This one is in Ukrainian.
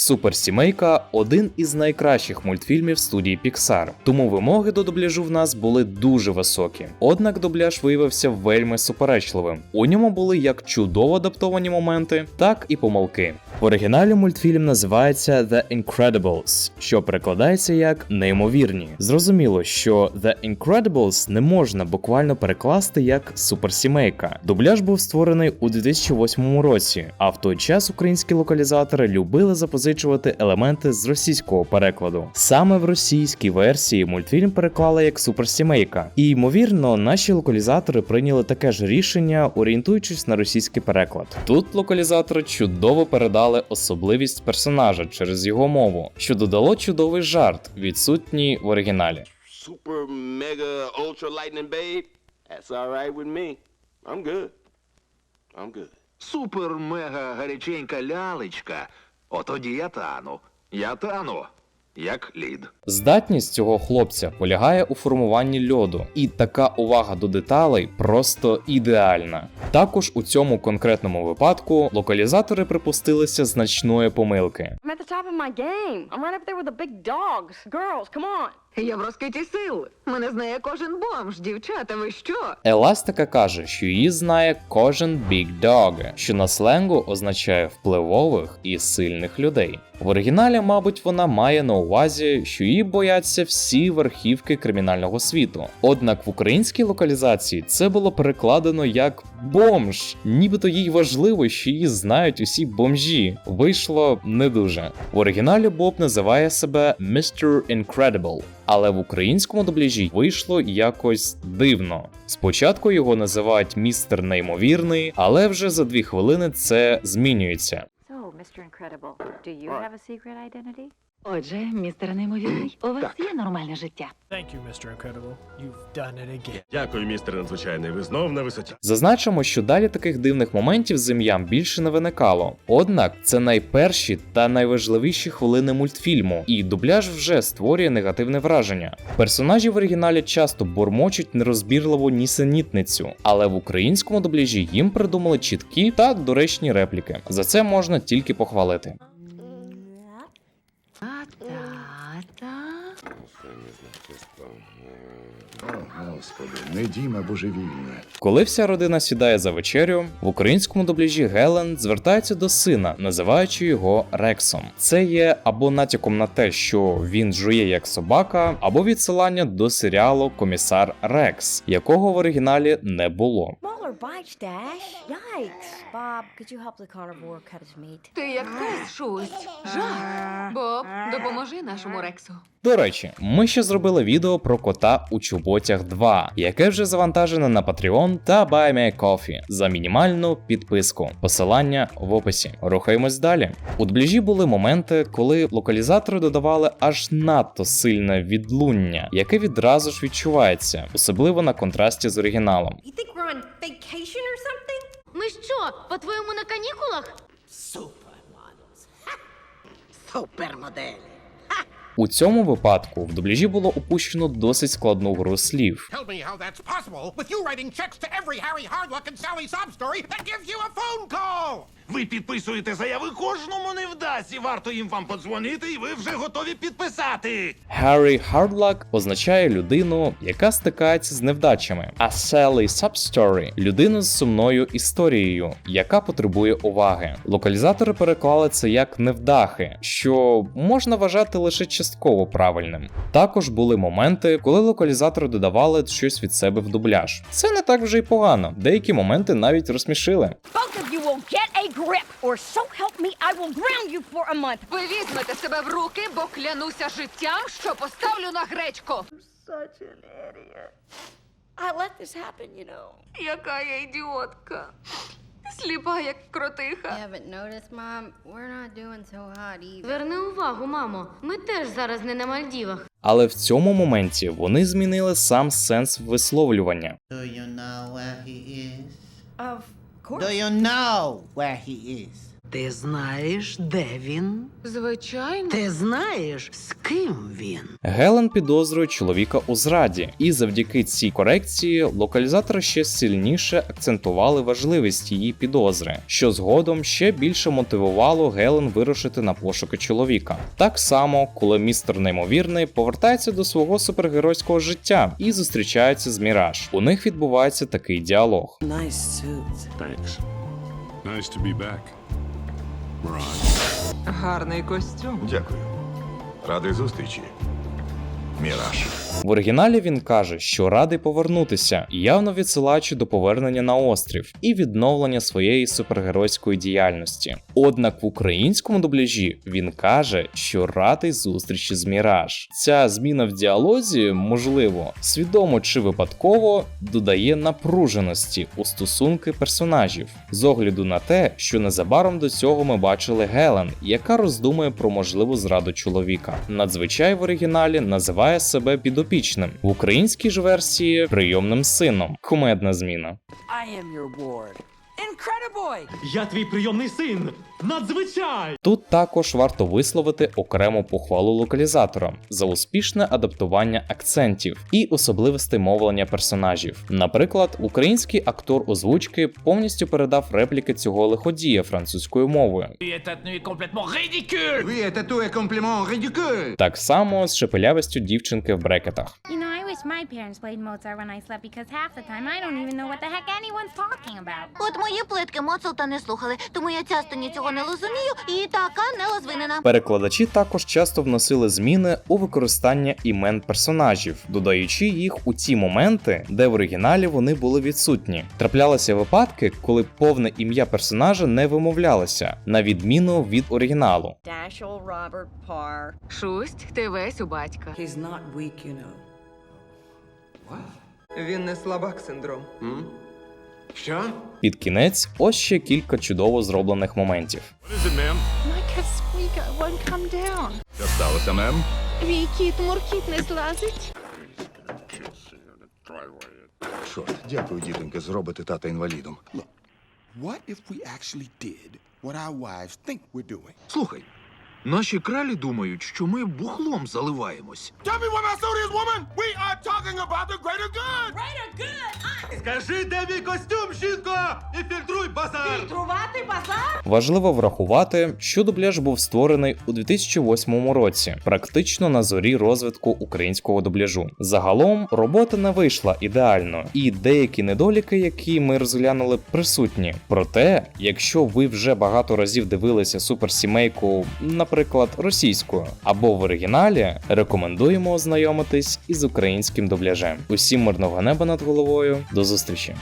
Суперсімейка один із найкращих мультфільмів студії Pixar, тому вимоги до дубляжу в нас були дуже високі. Однак дубляж виявився вельми суперечливим. У ньому були як чудово адаптовані моменти, так і помилки. В оригіналі мультфільм називається The Incredibles, що перекладається як неймовірні. Зрозуміло, що The Incredibles не можна буквально перекласти як суперсімейка. Дубляж був створений у 2008 році, а в той час українські локалізатори любили запозичувати елементи з російського перекладу. Саме в російській версії мультфільм переклали як суперсімейка, і ймовірно, наші локалізатори прийняли таке ж рішення, орієнтуючись на російський переклад. Тут локалізатори чудово передали особливість персонажа через його мову, що додало чудовий жарт, відсутній в оригіналі. super mega ultra lightning babe, that's all right with me. I'm good. I'm good. Супер мега гаряченька лялечка. Отоді я тану. Я тану. Як лід. Здатність цього хлопця полягає у формуванні льоду, і така увага до деталей просто ідеальна. Також у цьому конкретному випадку локалізатори припустилися значної помилки. I'm at the top of my game. I'm right up there with the big dogs. Girls, come on. Я в розквіті сил. Мене знає кожен бомж, дівчата, ви що? Еластика каже, що її знає кожен Big Dog, що на сленгу означає впливових і сильних людей. В оригіналі, мабуть, вона має на увазі, що її бояться всі верхівки кримінального світу. Однак в українській локалізації це було перекладено як бомж, нібито їй важливо, що її знають усі бомжі. Вийшло не дуже. В оригіналі Боб називає себе Mr. Incredible, але в українському дубляжі вийшло якось дивно. Спочатку його називають містер неймовірний, але вже за дві хвилини це змінюється. So, Mr. Incredible, do you have a secret identity? Отже, містер неймовірний, у вас є нормальне життя. Thank you, Mr. Incredible. You've done it again. Дякую, містер надзвичайний. Ви знов на висоті. Зазначимо, що далі таких дивних моментів з ім'ям більше не виникало. Однак це найперші та найважливіші хвилини мультфільму, і дубляж вже створює негативне враження. Персонажі в оригіналі часто бурмочуть нерозбірливу нісенітницю, але в українському дубляжі їм придумали чіткі та доречні репліки. За це можна тільки похвалити. А-та-та. О, Господи, не діма божевільне. Коли вся родина сідає за вечерю, в українському дубляжі Гелен звертається до сина, називаючи його Рексом. Це є або натяком на те, що він жує як собака, або відсилання до серіалу Комісар Рекс, якого в оригіналі не було. Smaller bites, Dash. Yikes. Bob, could you help the carnivore cut his meat? Ти як пес, шусь. Жах. Боб, допоможи нашому Рексу. До речі, ми ще зробили відео про кота у чоботях 2, яке вже завантажене на Patreon та Buy Me Coffee за мінімальну підписку. Посилання в описі. Рухаємось далі. У дубляжі були моменти, коли локалізатори додавали аж надто сильне відлуння, яке відразу ж відчувається, особливо на контрасті з оригіналом. You think we're on vacation or something? Ми що, по-твоєму, на канікулах? Супермодель. У цьому випадку в дубляжі було упущено досить складну гру слів. Tell Ви підписуєте заяви кожному не вдасться. Варто їм вам подзвонити, і ви вже готові підписати. Harry Hardluck означає людину, яка стикається з невдачами, а Sally Substory – людину з сумною історією, яка потребує уваги. Локалізатори переклали це як невдахи, що можна вважати лише частково правильним. Також були моменти, коли локалізатори додавали щось від себе в дубляж. Це не так вже й погано. Деякі моменти навіть розсмішили. Both of you will get a grip, or so help me, I will ground you for a month. Ви візьмете себе в руки, бо клянуся життям, що поставлю на гречку. I let this happen, you know. Яка я ідіотка. Сліпа, як кротиха. haven't noticed, Mom. We're not doing so hot either. Зверни увагу, мамо. Ми теж зараз не на Мальдівах. Але в цьому моменті вони змінили сам сенс висловлювання. Do you know where he is? Of course. Do you know where he is? Ти знаєш, де він? Звичайно. Ти знаєш, з ким він? Гелен підозрює чоловіка у зраді, і завдяки цій корекції локалізатори ще сильніше акцентували важливість її підозри, що згодом ще більше мотивувало Гелен вирушити на пошуки чоловіка. Так само, коли містер неймовірний повертається до свого супергеройського життя і зустрічається з Міраж. У них відбувається такий діалог. Nice suit. Thanks. Nice to be back. Гарний костюм. Дякую. Радий зустрічі. Міраж. В оригіналі він каже, що радий повернутися, явно відсилаючи до повернення на острів і відновлення своєї супергеройської діяльності. Однак в українському дубляжі він каже, що радий зустрічі з Міраж. Ця зміна в діалозі, можливо, свідомо чи випадково додає напруженості у стосунки персонажів, з огляду на те, що незабаром до цього ми бачили Гелен, яка роздумує про можливу зраду чоловіка. Надзвичай в оригіналі називає себе підопічним, в українській ж версії прийомним сином. Кумедна зміна. I am your ward. Incrediboy! Я твій прийомний син! Надзвичай! Тут також варто висловити окрему похвалу локалізаторам за успішне адаптування акцентів і особливостей мовлення персонажів. Наприклад, український актор озвучки повністю передав репліки цього лиходія французькою мовою. Так само з шепелявістю дівчинки в брекетах. Wish my parents played Mozart when I slept because half the time I don't even know what the heck anyone's talking about. От мої плитки Моцелта не слухали, тому я часто нічого не розумію і така нелозвинена. Перекладачі також часто вносили зміни у використання імен персонажів, додаючи їх у ті моменти, де в оригіналі вони були відсутні. Траплялися випадки, коли повне ім'я персонажа не вимовлялося, на відміну від оригіналу. Dashel Robert Parr. Шусть, ти весь у батька. He's not weak, you know. Він не слабак синдром. Що? Під кінець ось ще кілька чудово зроблених моментів. Що сталося, мем? Твій кіт Муркіт не злазить. Чорт, дякую, дітонька, зробити тата інвалідом. What if we actually did what our wives think we're doing? Слухай, наші кралі думають, що ми бухлом заливаємось. Tell me what my suit is, woman! We are talking about the greater good! Скажи, де мій костюм, жінко! І фільтруй базар! Трувати базар? Важливо врахувати, що дубляж був створений у 2008 році, практично на зорі розвитку українського дубляжу. Загалом робота не вийшла ідеально, і деякі недоліки, які ми розглянули, присутні. Проте, якщо ви вже багато разів дивилися суперсімейку, наприклад, російською або в оригіналі, рекомендуємо ознайомитись із українським дубляжем. Усім мирного неба над головою. До зустрічі!